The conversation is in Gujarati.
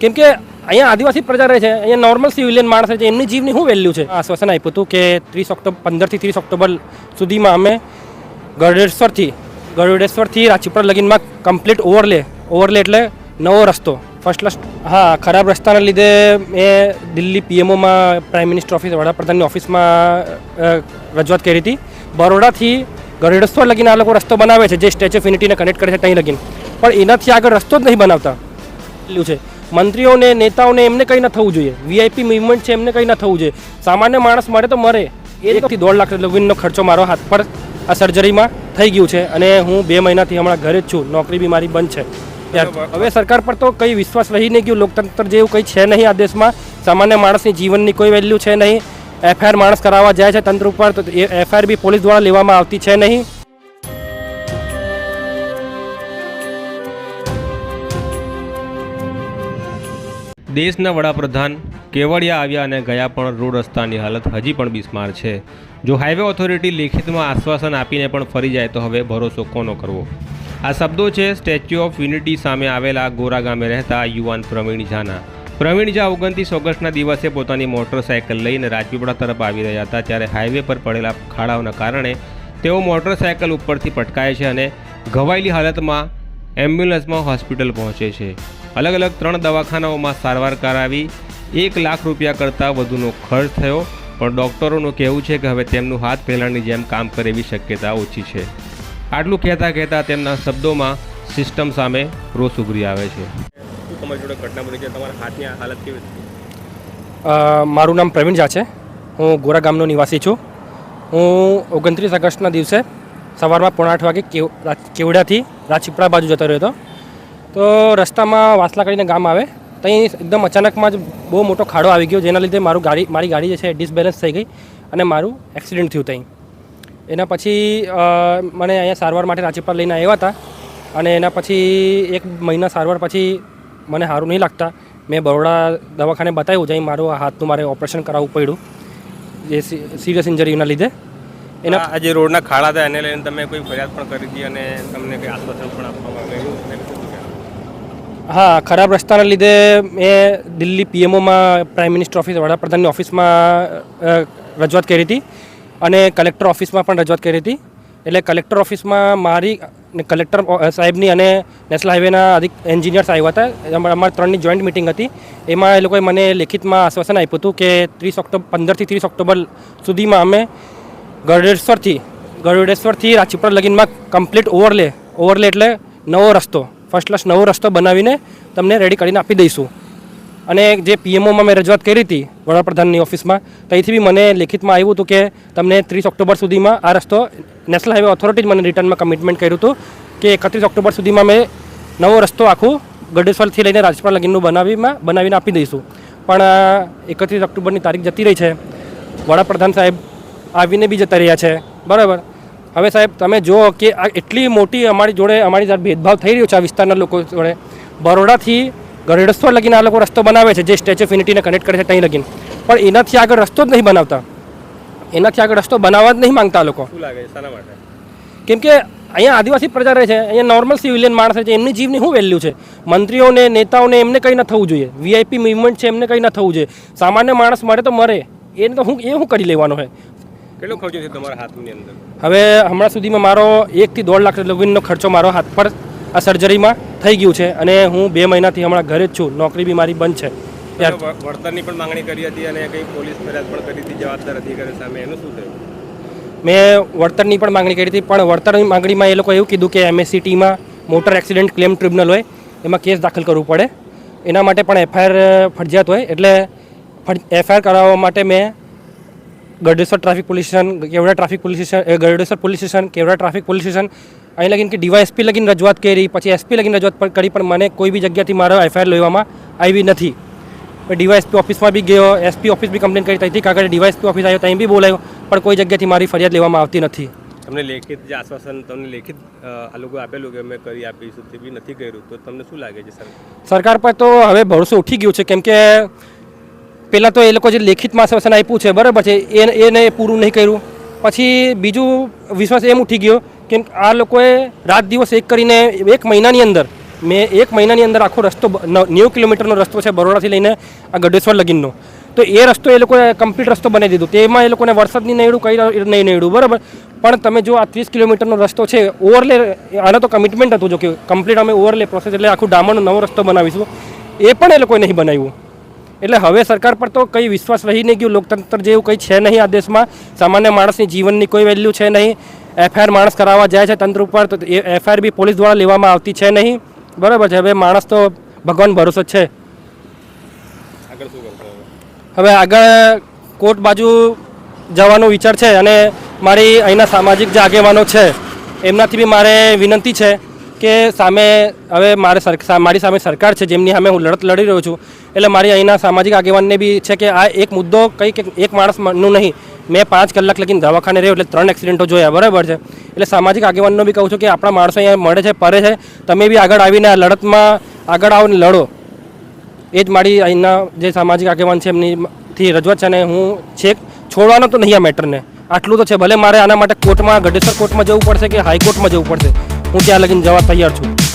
કેમ કે અહીંયા આદિવાસી પ્રજા રહે છે. અહીંયા નોર્મલ સિવિલિયન માણસ રહે છે. એમની જીવની શું વેલ્યુ છે? આશ્વાસન આપ્યું હતું કે ત્રીસ ઓક્ટોબર પંદરથી ત્રીસ ઓક્ટોબર સુધીમાં અમે ગરુડેશ્વરથી ગરુડેશ્વરથી રાજપીપળા લગીનમાં કમ્પ્લીટ ઓવરલે ઓવરલે એટલે નવો રસ્તો. ફર્સ્ટ ક્લાસ હા, ખરાબ રસ્તાના લીધે મેં દિલ્હી પીએમઓમાં પ્રાઇમ મિનિસ્ટર ઓફિસ વડાપ્રધાનની ઓફિસમાં રજૂઆત કરી હતી. બરોડાથી ગરુડેશ્વર લગીને આ લોકો રસ્તો બનાવે છે. જે સ્ટેચ્યુ ઓફ યુનિટીને કનેક્ટ કરે છે ત્યાં લગીન. પણ એનાથી આગળ રસ્તો જ નહીં બનાવતા. છે. મંત્રીઓને નેતાઓને એમને કંઈ ન થવું જોઈએ. વીઆઈપી મુવમેન્ટ છે એમને કંઈ ન થવું જોઈએ. સામાન્ય માણસ મરે તો મરે. એકથી દોઢ લાખ લગીનનો ખર્ચો મારો હાથ પર આ સર્જરીમાં થઈ ગયું છે અને હું બે મહિનાથી હમણાં ઘરે જ છું. નોકરી બી મારી બંધ છે. હવે સરકાર પર તો કંઈ વિશ્વાસ રહી નહીં ગયું. લોકતંત્ર જેવું કંઈ છે નહીં આ દેશમાં. સામાન્ય માણસની જીવનની કોઈ વેલ્યુ છે નહીં. એફઆઈઆર માણસ કરાવવા જાય છે તંત્ર ઉપર તો એ એફઆઈઆર બી પોલીસ દ્વારા લેવામાં આવતી છે નહીં. દેશના વડાપ્રધાન કેવડિયા આવ્યા અને ગયા પણ રોડ રસ્તાની હાલત હજી પણ બિસ્માર છે. જો હાઈવે ઓથોરિટી લેખિતમાં આશ્વાસન આપીને પણ ફરી જાય તો હવે ભરોસો કોનો કરવો? આ શબ્દો છે સ્ટેચ્યુ ઓફ યુનિટી સામે આવેલા ગોરા ગામે રહેતા યુવાન પ્રવીણ ઝાના. પ્રવીણ ઝા ઓગણત્રીસ ઓગસ્ટના દિવસે પોતાની મોટરસાયકલ લઈને રાજપીપળા તરફ આવી રહ્યા હતા ત્યારે હાઈવે પર પડેલા ખાડાઓના કારણે તેઓ મોટરસાયકલ ઉપરથી પટકાય છે અને ઘવાયેલી હાલતમાં એમ્બ્યુલન્સમાં હોસ્પિટલ પહોંચે છે. અલગ અલગ ત્રણ દવાખાનાઓમાં સારવાર કરાવી એક લાખ રૂપિયા કરતાં વધુનો ખર્ચ થયો. પણ ડૉક્ટરોનું કહેવું છે કે હવે તેમનું હાથ પહેલાંની જેમ કામ કરે એવી શક્યતા ઓછી છે. આટલું કહેતા કહેતા તેમના શબ્દોમાં સિસ્ટમ સામે રોષ ઉભરી આવે છે. ઘટના બની છે? તમારા હાથની હાલત કેવી અ, મારું નામ પ્રવીણ ઝા છે. હું ગોરા ગામનો નિવાસી છું. હું ઓગણત્રીસ ઓગસ્ટના દિવસે સવારમાં પોણા આઠ વાગે કેવડાથી રાજપીપળા બાજુ જતો રહ્યો હતો. તો રસ્તામાં વાસલા કરીને ગામ આવે. ત્યાં એકદમ અચાનકમાં જ બહુ મોટો ખાડો આવી ગયો, જેના લીધે મારું ગાડી, મારી ગાડી જે છે ડિસબેલેન્સ થઈ ગઈ અને મારું એક્સિડન્ટ થયું ત્યાં એના પછી મને અહીંયા સારવાર માટે રાજપીપળા લઈને આવ્યા હતા અને એના પછી એક મહિના સારવાર પછી મને સારું નહીં લાગતા. મેં બરોડા દવાખાને બતાવ્યું, જ્યાં મારું હાથનું મારે ઓપરેશન કરાવવું પડ્યું, જે સિરિયસ ઇન્જરીના લીધે. એના આજે રોડના ખાડા હતા, એને લઈને તમે કોઈ ફરિયાદ પણ કરી હતી અને તમને કંઈ આશ્વાસન પણ આપવામાં આવ્યું? હા, ખરાબ રસ્તાના લીધે મેં દિલ્હી પીએમઓમાં પ્રાઇમ મિનિસ્ટર ઓફિસ વડાપ્રધાનની ઓફિસમાં રજૂઆત કરી હતી અને કલેક્ટર ઓફિસમાં પણ રજૂઆત કરી હતી. એટલે કલેક્ટર ઓફિસમાં મારી કલેક્ટર સાહેબની અને નેશનલ હાઈવેના અધિક, એન્જિનિયર્સ આવ્યા હતા. અમારા ત્રણની જોઈન્ટ મિટિંગ હતી. એમાં એ લોકોએ મને લેખિતમાં આશ્વાસન આપ્યું હતું કે ત્રીસ ઓક્ટોબર પંદરથી ત્રીસ ઓક્ટોબર સુધીમાં અમે ગરુડેશ્વરથી ગરુડેશ્વરથી રાજપીપળા લગીનમાં કમ્પ્લીટ ઓવરલે ઓવરલે એટલે નવો રસ્તો. ફર્સ્ટ ક્લાસ નવો રસ્તો બનાવીને તમને રેડી કરીને આપી દઈશું. અને જે પીએમઓમાં મેં રજૂઆત કરી હતી વડાપ્રધાનની ઓફિસમાં ત્યાંથી બી મને લેખિતમાં આવ્યું હતું કે તમને ત્રીસ ઓક્ટોબર સુધીમાં આ રસ્તો નેશનલ હાઈવે ઓથોરિટી મને રિટર્નમાં કમિટમેન્ટ કર્યું હતું કે એકત્રીસ ઓક્ટોબર સુધીમાં મેં નવો રસ્તો આખું ગઢેશ્વરથી લઈને રાજપાલ લગીનનું બનાવીમાં, બનાવીને આપી દઈશું. પણ એકત્રીસ ઓક્ટોબરની તારીખ જતી રહી છે. વડાપ્રધાન સાહેબ આવીને બી જતા રહ્યા છે. બરાબર. હવે સાહેબ તમે જુઓ કે આ એટલી મોટી અમારી જોડે અમારી સાથે ભેદભાવ થઈ રહ્યો છે આ વિસ્તારના લોકો જોડે. બરોડાથી ગઢડસ્તો લગીને આ લોકો રસ્તો બનાવે છે જે સ્ટેચ્યુ ઓફ યુનિટીને કનેક્ટ કરે છે ત્યાં લગીન. પણ એનાથી આગળ રસ્તો જ નહીં બનાવતા. એનાથી આગળ રસ્તો બનાવવા જ નહીં માંગતા લોકો. કેમ કે અહીંયા આદિવાસી પ્રજા રહે છે અહીંયા નોર્મલ સિવિલિયન માણસ રહે છે એમની જીવની શું વેલ્યુ છે? મંત્રીઓને નેતાઓને એમને કંઈ ન થવું જોઈએ. વીઆઈપી મુવમેન્ટ છે એમને કંઈ ન થવું જોઈએ. સામાન્ય માણસ મરે તો મરે. એને તો હું એ શું કરી લેવાનો છે? કેટલો ખર્ચો છે તમારા હાથની અંદર? હવે હમણાં સુધીમાં મારો એકથી દોઢ લાખ લગીનનો ખર્ચો મારો હાથ પર આ સર્જરીમાં થઈ ગયું છે અને હું બે મહિનાથી હમણાં ઘરે જ છું. નોકરી બી મારી બંધ છે. વળતરની પણ માંગણી કરી હતી અને કંઈ પોલીસ ફરિયાદ પણ કરી હતી જવાબદાર અધિકારી સામે. એનું શું થયું? મેં વળતરની પણ માંગણી કરી હતી પણ વળતરની માંગણીમાં એ લોકો એવું કીધું કે એમએસસીટીમાં મોટર એક્સિડન્ટ ક્લેમ ટ્રિબ્યુનલ હોય એમાં કેસ દાખલ કરવું પડે. એના માટે પણ એફઆઈઆર ફરજિયાત હોય એટલે એફઆઈઆર કરાવવા માટે મેં Garudeshwar traffic police station Kevada traffic police station Garudeshwar police station Kevada traffic police station અહીં લગીને કે ડીવાયએસપી લગીન રજૂઆત કરી પછી એસપી લગીન રજૂઆત કરી પણ મને કોઈ બી જગ્યાથી મારો એફઆઈઆર લેવામાં આવી નથી. ડીવાયએસપી ઓફિસમાં બી ગયો એસપી ઓફિસ બી કમ્પ્લેન કરી ત્યાંથી કાગળ ડીવાયએસપી ઓફિસ આવ્યો ત્યાં બી બોલાયો પણ કોઈ જગ્યાથી મારી ફરિયાદ લેવામાં આવતી નથી. તમને લેખિત જે આશ્વાસન તમને લેખિત આ લોકો આપેલું કે અમે કરી આપીશું તે બી નથી કર્યું તો તમને શું લાગે છે સર? સરકાર પર તો હવે ભરોસો ઉઠી ગયો છે કેમ કે પહેલાં તો એ લોકો જે લેખિતમાં આશ્વાસન આપ્યું છે, બરાબર છે, એ એને પૂરું નહીં કર્યું. પછી બીજું વિશ્વાસ એમ ઉઠી ગયો કે આ લોકોએ રાત દિવસ એક કરીને એક મહિનાની અંદર, મેં એક મહિનાની અંદર આખો રસ્તો નેવું કિલોમીટરનો રસ્તો છે બરોડાથી લઈને આ ગઢેશ્વર લગીનનો. તો એ રસ્તો એ લોકોએ કમ્પ્લીટ રસ્તો બનાવી દીધો. તેમાં એ લોકોને વરસાદની નડ્યું કઈ નહીં નડ્યું બરાબર. પણ તમે જો આ ત્રીસ કિલોમીટરનો રસ્તો છે ઓવરલે આનો તો કમિટમેન્ટ હતું જો કે કમ્પ્લીટ અમે ઓવરલે પ્રોસેસ એટલે આખું ડામરનો નવો રસ્તો બનાવીશું. એ પણ એ લોકોએ નહીં બનાવ્યું. એટલે હવે સરકાર પર તો કંઈ વિશ્વાસ રહી નહીં ગયું. લોકતંત્ર જેવું કંઈ છે નહીં આ દેશમાં. સામાન્ય માણસની જીવનની કોઈ વેલ્યુ છે નહીં. એફઆઈઆર માણસ કરાવવા જાય છે તંત્ર ઉપર તો એ એફઆઈઆર બી પોલીસ દ્વારા લેવામાં આવતી છે નહીં. બરાબર છે. હવે માણસ તો ભગવાન ભરોસો છે. હવે આગળ કોર્ટ બાજુ જવાનો વિચાર છે અને મારી અહીંના સામાજિક જે આગેવાનો છે એમનાથી બી મારે વિનંતી છે કે સામે હવે મારે મારી સામે સરકાર છે, જેમની સામે હું લડત લડી રહ્યો છું, એટલે મારી અહીંના સામાજિક આગેવાનને બી છે કે આ એક મુદ્દો કંઈ કે એક માણસનું નહીં. મેં પાંચ કલાક લગીને દવાખાને રહ્યો, એટલે ત્રણ એક્સિડન્ટો જોયા, બરાબર છે? એટલે સામાજિક આગેવાનનો બી કહું છું કે આપણા માણસો અહીંયા મળે છે પરે છે. તમે બી આગળ આવીને આ લડતમાં આગળ આવો ને લડો. એ જ મારી અહીંના જે સામાજિક આગેવાન છે એમની થી રજૂઆત છે અને હું છેક છોડવાનો તો નહીં આ મેટરને. આટલું તો છે, ભલે મારે આના માટે કોર્ટમાં, ગઢેશ્વર કોર્ટમાં જવું પડશે કે હાઈકોર્ટમાં જવું પડશે. હું ત્યાં લગીને જવા તૈયાર છું.